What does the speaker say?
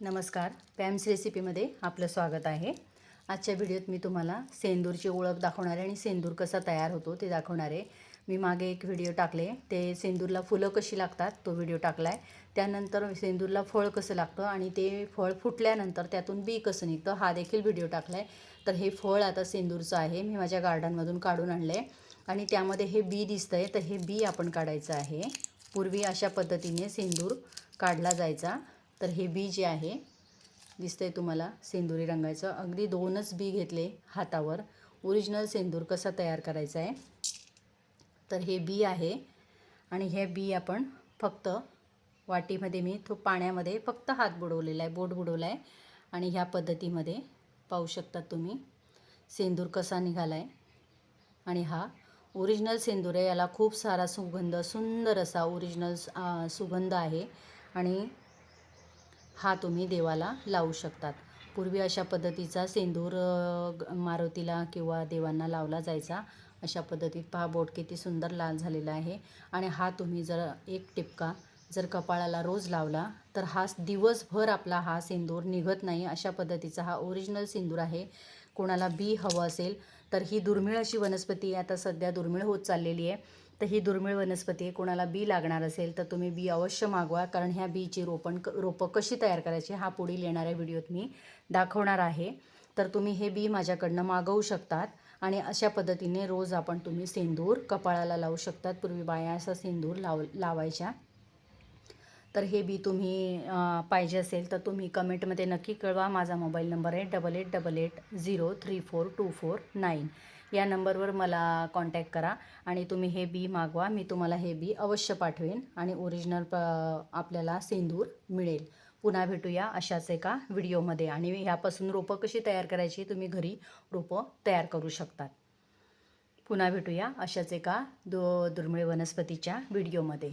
नमस्कार पॅम्स रेसिपीमध्ये आपलं स्वागत आहे. आजच्या व्हिडिओत मी तुम्हाला सेंदूरची ओळख दाखवणार आहे आणि सेंदूर कसा तयार होतो ते दाखवणार आहे. मी मागे एक व्हिडिओ टाकले. ते सेंदूरला फुलं कशी लागतात तो व्हिडिओ टाकला आहे त्यानंतर सेंदूरला फळ कसं लागतं आणि ते फळ फुटल्यानंतर त्यातून बी कसं निघतं हा देखील व्हिडिओ टाकला आहे तर हे फळ आता सेंदूरचं आहे. मी माझ्या गार्डनमधून काढून आणलं आहे आणि त्यामध्ये हे बी दिसतं आहे तर हे बी आपण काढायचं आहे. पूर्वी अशा पद्धतीने सेंदूर काढला जायचा. तर हे बी जे आहे दिसतंय तुम्हाला सेंदुरी रंगाचं. अगदी दोनच बी घेतले हातावर. ओरिजिनल सेंदूर कसा तयार करायचा आहे? तर हे बी आहे आणि हे बी आपण फक्त वाटीमध्ये मी तो पाण्यामध्ये फक्त हात बुडवलेला आहे बोट बुडवला आहे. आणि ह्या पद्धतीमध्ये पाहू शकतात तुम्ही सेंदूर कसा निघाला आहे आणि हा ओरिजिनल सेंदूर आहे याला खूप सारा सुगंध सुंदर असा ओरिजिनल सुगंध आहे. आणि हा तुम्ही देवाला लावू शकतात. पूर्वी अशा पद्धतीचा सेंदूर मारुतीला किंवा देवांना लावला जायचा. अशा पद्धतीत पहा बोट किती सुंदर लाल झालेला आहे. आणि हा तुम्ही जर एक टिपका जर कपाळाला रोज लावला तर हा दिवसभर आपला हा सेंदूर निघत नाही. अशा पद्धतीचा हा ओरिजिनल सिंदूर आहे. कोणाला बी हवं असेल तर ही दुर्मिळ अशी वनस्पती आता सध्या दुर्मिळ होत चाललेली आहे. तर ही दुर्मिळ वनस्पती कोणाला बी लागणार असेल तर तुम्ही बी अवश्य मागवा. कारण ह्या बीची रोपण क रोपं कशी तयार करायची हा पुढील येणाऱ्या व्हिडिओत मी दाखवणार आहे. तर तुम्ही हे बी माझ्याकडनं मागवू शकतात. आणि अशा पद्धतीने रोज आपण तुम्ही सेंदूर कपाळाला लावू शकतात. पूर्वी बाया असा सेंदूर लाव लावायच्या. तर हे बी तुम्ही पाहिजे असेल तर तुम्ही कमेंटमध्ये नक्की कळवा. माझा मोबाईल नंबर आहे double eight double eight zero three four two four nine या नंबरवर मला कॉन्टॅक्ट करा आणि तुम्ही हे बी मागवा. मी तुम्हाला हे बी अवश्य पाठवेन आणि ओरिजिनल प आपल्याला सेंदूर मिळेल. पुन्हा भेटूया अशाच एका व्हिडिओमध्ये. आणि ह्यापासून रोपं कशी तयार करायची तुम्ही घरी रोपं तयार करू शकतात. पुन्हा भेटूया अशाच एका दो दुर्मिळ वनस्पतीच्या व्हिडिओमध्ये.